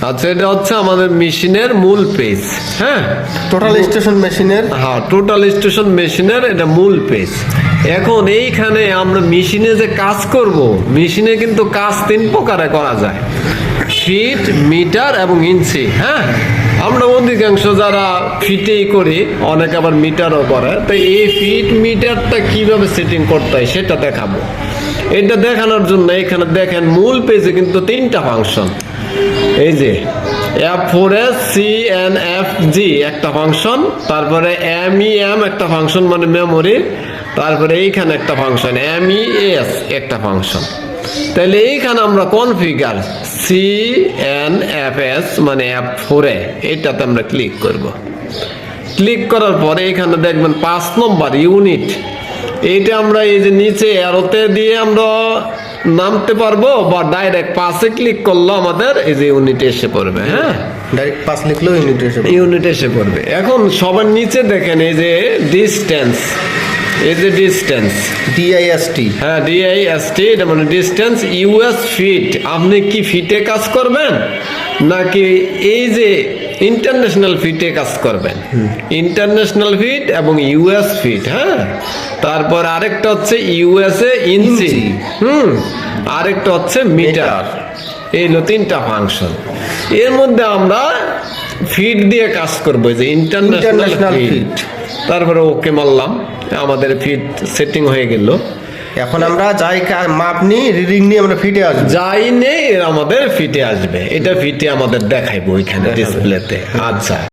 আচ্ছা এটা হচ্ছে আমাদের মেশিনের মূল পেজ। হ্যাঁ? টোটাল স্টেশন মেশিনের হ্যাঁ টোটাল স্টেশন মেশিনের এটা মূল পেজ। এখন এইখানে আমরা মেশিনে যে কাজ করব মেশিনে কিন্তু কাজ তিন প্রকারে করা যায়। ফিট মিটার এবং ইঞ্চি হ্যাঁ? আমরা অধিকাংশ যারা ফিটেই করি অনেক আবার মিটারও করে। তো এই ফিট মিটারটা কীভাবে সেটিং করতে হয় সেটা দেখাবো। এটা দেখানোর জন্য এখানে দেখেন মূল পেজে কিন্তু তিনটা ফাংশন এই যে F four S C N F G একটা ফাংশন তারপরে এম ই এম একটা ফাংশন মানে মেমোরি তারপরে এইখানে একটা ফাংশন এম ই এস একটা ফাংশন তাহলে এইখানে আমরা configure C N F S মানে এফ ফোরে এইটাতে আমরা ক্লিক করব। ক্লিক করার পরে এখানে দেখবেন পাঁচ নম্বর ইউনিট এইটা আমরা এই যে নিচে অ্যারোতে দিয়ে আমরা নামতে পারব বা ডাইরেক্ট পাশে ক্লিক করলে আমাদের এই যে ইউনিট এসে পড়বে হ্যাঁ? ডাইরেক্ট পাস লিখলেও ইউনিট এসে ইউনিট এসে পড়বে। এখন সবার নিচে দেখেন এই যে ডিস্টেন্স এই যে ডিস্টেন্স ডিআইএসটি হ্যাঁ ডিআইএসটি এটা মানে ডিস্টেন্স ইউএস ফিট আপনি কি ফিটে কাজ করবেন? নাকি এই যে ইন্টারন্যাশনাল ফিটে কাজ করবেন। ইন্টারন্যাশনাল ফিট এবং ইউএস ফিট হ্যাঁ? তারপর আরেকটা হচ্ছে ইউএসএ ইঞ্চি ইঞ্চি। হুম? আরেকটা হচ্ছে মিটার এই হলো তিনটা ফাংশন এর মধ্যে আমরা ফিট দিয়ে কাজ করব যে ইন্টারন্যাশনাল ফিট তারপরে ওকে মারলাম আমাদের ফিট সেটিং হয়ে গেল। এখন আমরা যাই মাপ নিই রিডিং নিয়ে আমরা ফিটে আসব। যাই নেই আমাদের ফিটে আসবে। এটা ফিটে আমাদের দেখাইবো ওইখানে ডিসপ্লেতে আচ্ছা।